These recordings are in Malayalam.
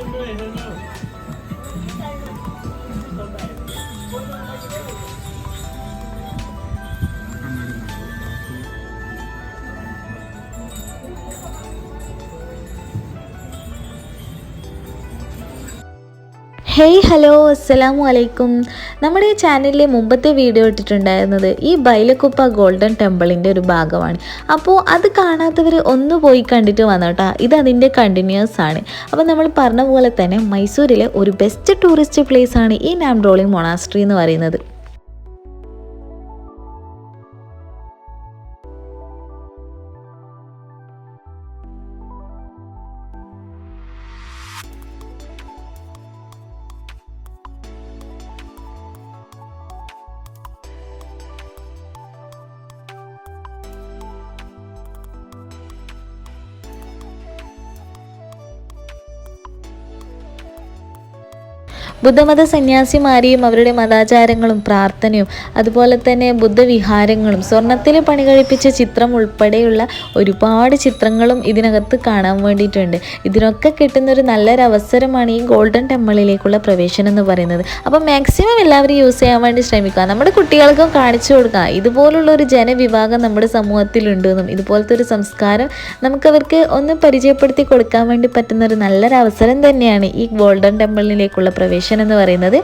siempre es. ഹേയ് ഹലോ അസ്സലാമു അലൈക്കും നമ്മുടെ ഈ ചാനലിലെ മുമ്പത്തെ വീഡിയോ ഇട്ടിട്ടുണ്ടായിരുന്നത് ഈ ബൈലക്കുപ്പ ഗോൾഡൻ ടെമ്പിളിന്റെ ഒരു ഭാഗമാണ്. അപ്പോൾ അത് കാണാത്തവർ ഒന്ന് പോയി കണ്ടിട്ട് വന്നോട്ടാ ഇത് അതിന്റെ കണ്ടിന്യൂസ് ആണ്. അപ്പോൾ നമ്മൾ പറഞ്ഞ പോലെ തന്നെ മൈസൂരിലെ ഒരു ബെസ്റ്റ് ടൂറിസ്റ്റ് പ്ലേസ് ആണ് ഈ നാംഡ്രോളിംഗ് മൊണാസ്ട്രി എന്ന് പറയുന്നത്. ബുദ്ധമത സന്യാസിമാരെയും അവരുടെ മതാചാരങ്ങളും പ്രാർത്ഥനയും അതുപോലെ തന്നെ ബുദ്ധവിഹാരങ്ങളും സ്വർണത്തിൽ പണി കഴിപ്പിച്ച ചിത്രം ഉൾപ്പെടെയുള്ള ഒരുപാട് ചിത്രങ്ങളും ഇതിനകത്ത് കാണാൻ വേണ്ടിയിട്ടുണ്ട്. ഇതിനൊക്കെ കിട്ടുന്ന ഒരു നല്ലൊരു അവസരമാണ് ഈ ഗോൾഡൻ ടെമ്പിളിലേക്കുള്ള പ്രവേശനം എന്ന് പറയുന്നത്. അപ്പോൾ മാക്സിമം എല്ലാവരും യൂസ് ചെയ്യാൻ വേണ്ടി ശ്രമിക്കുക. നമ്മുടെ കുട്ടികൾക്കും കാണിച്ചു കൊടുക്കുക. ഇതുപോലുള്ള ഒരു ജനവിഭാഗം നമ്മുടെ സമൂഹത്തിലുണ്ടെന്നും ഇതുപോലത്തെ ഒരു സംസ്കാരം നമുക്കവർക്ക് ഒന്ന് പരിചയപ്പെടുത്തി കൊടുക്കാൻ വേണ്ടി പറ്റുന്ന ഒരു നല്ലൊരു അവസരം തന്നെയാണ് ഈ ഗോൾഡൻ ടെമ്പിളിലേക്കുള്ള പ്രവേശനം. എന്ന് പറയുന്നത്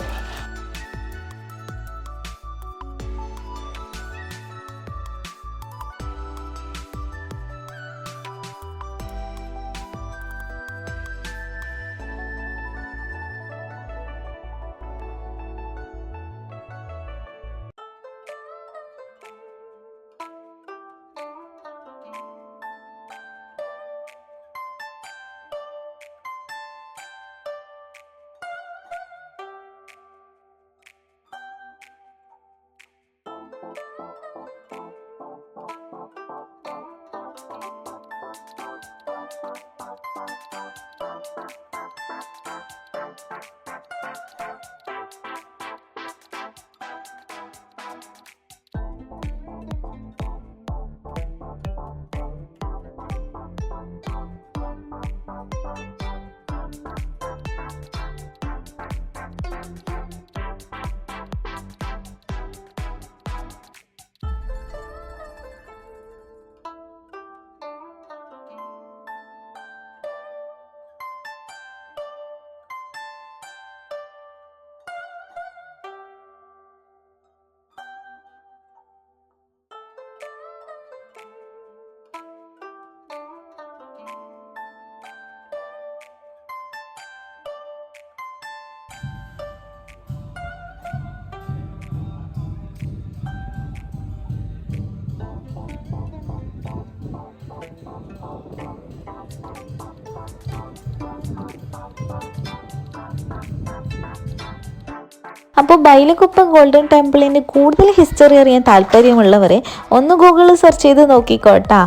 അപ്പോൾ ബൈലക്കുപ്പ ഗോൾഡൻ ടെമ്പിളിന്റെ കൂടുതൽ ഹിസ്റ്ററി അറിയാൻ താല്പര്യമുള്ളവരെ ഒന്ന് ഗൂഗിളിൽ സെർച്ച് ചെയ്ത് നോക്കിക്കോട്ടാ.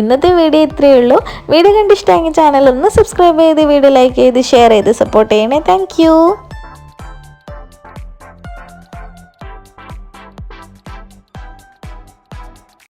ഇന്നത്തെ വീഡിയോ ഇത്രയേ ഉള്ളൂ. വീഡിയോ കണ്ടിഷ്ടമെങ്കിൽ ചാനൽ ഒന്ന് സബ്സ്ക്രൈബ് ചെയ്ത് വീഡിയോ ലൈക്ക് ചെയ്ത് ഷെയർ ചെയ്ത് സപ്പോർട്ട് ചെയ്യണേ. താങ്ക്